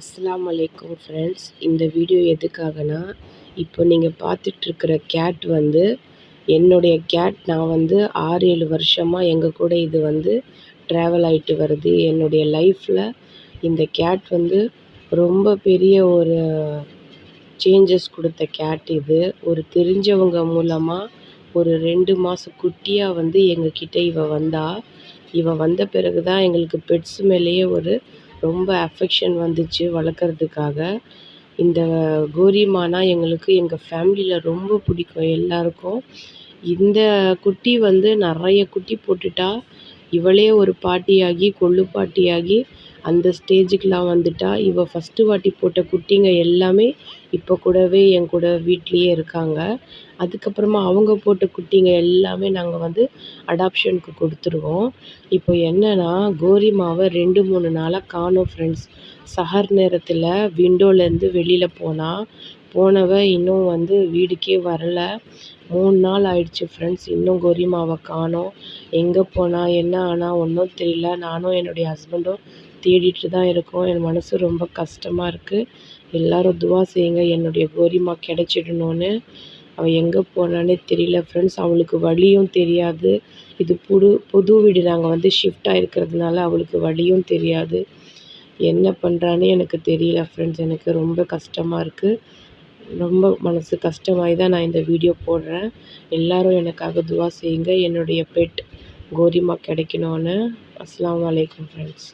அஸ்லாம் வலைக்கம் ஃப்ரெண்ட்ஸ் இந்த வீடியோ எதுக்காகனா இப்போ நீங்கள் பார்த்துட்ருக்கிற கேட் வந்து என்னுடைய கேட் நான் வந்து ஆறு ஏழு வருஷமாக எங்கள் கூட இது வந்து ட்ராவல் ஆகிட்டு வருது. என்னுடைய லைஃப்பில் இந்த கேட் வந்து ரொம்ப பெரிய ஒரு சேஞ்சஸ் கொடுத்த கேட் இது. ஒரு தெரிஞ்சவங்க மூலமாக ஒரு ரெண்டு மாத குட்டியாக வந்து எங்கக்கிட்ட இவ வந்தா. இவ வந்த பிறகு தான் எங்களுக்கு பெட்ஸ் மேலேயே ஒரு ரொம்ப அஃபெக்ஷன் வந்துச்சு வளர்க்குறதுக்காக. இந்த கோரிமானா எங்களுக்கு எங்கள் ஃபேமிலியில் ரொம்ப பிடிக்கும் எல்லாருக்கும். இந்த குட்டி வந்து நிறைய குட்டி போட்டுட்டா இவளே ஒரு பாட்டியாகி கொள்ளு பாட்டியாகி அந்த ஸ்டேஜுக்கெலாம் வந்துட்டா இவள் ஃபஸ்ட்டு வாட்டி போட்ட குட்டிங்க எல்லாமே இப்போ கூடவே என் கூட வீட்லேயே இருக்காங்க. அதுக்கப்புறமா அவங்க போட்ட குட்டிங்க எல்லாமே நாங்கள் வந்து அடாப்ஷனுக்கு கொடுத்துருவோம். இப்போ என்னென்னா கோரிமாவை ரெண்டு மூணு நாளாக காணோம் ஃப்ரெண்ட்ஸ் சஹர் நேரத்தில் விண்டோலேருந்து வெளியில் போனால் போனவ இன்னும் வந்து வீடுக்கே வரலை. மூணு நாள் ஆயிடுச்சு ஃப்ரெண்ட்ஸ் இன்னும் கோரிமாவை காணோம். எங்கே போனால் என்ன ஆனால் ஒன்றும் தெரியல. நானும் என்னுடைய ஹஸ்பண்டும் தேடிட்டு தான் இருக்கோம். என் மனசு ரொம்ப கஷ்டமாக இருக்குது எல்லோரும் துவா செய்யுங்க. என்னுடைய கோரிமா கிடச்சிடணுன்னு அவள் எங்கே போனானே தெரியல ஃப்ரெண்ட்ஸ் அவளுக்கு வழியும் தெரியாது. இது புது புது வீடு. நாங்கள் வந்து ஷிஃப்ட் ஆகிருக்கிறதுனால அவளுக்கு வழியும் தெரியாது. என்ன பண்ணுறான்னு எனக்கு தெரியல ஃப்ரெண்ட்ஸ் எனக்கு ரொம்ப கஷ்டமாக இருக்குது ரொம்ப மனசு கஷ்டமாகி தான் நான் இந்த வீடியோ போடுறேன். எல்லோரும் எனக்காக துவா செய்யுங்க. என்னுடைய பெட் கோரிமா கிடைக்கணுன்னு அஸ்லாம் வலைக்கம் ஃப்ரெண்ட்ஸ்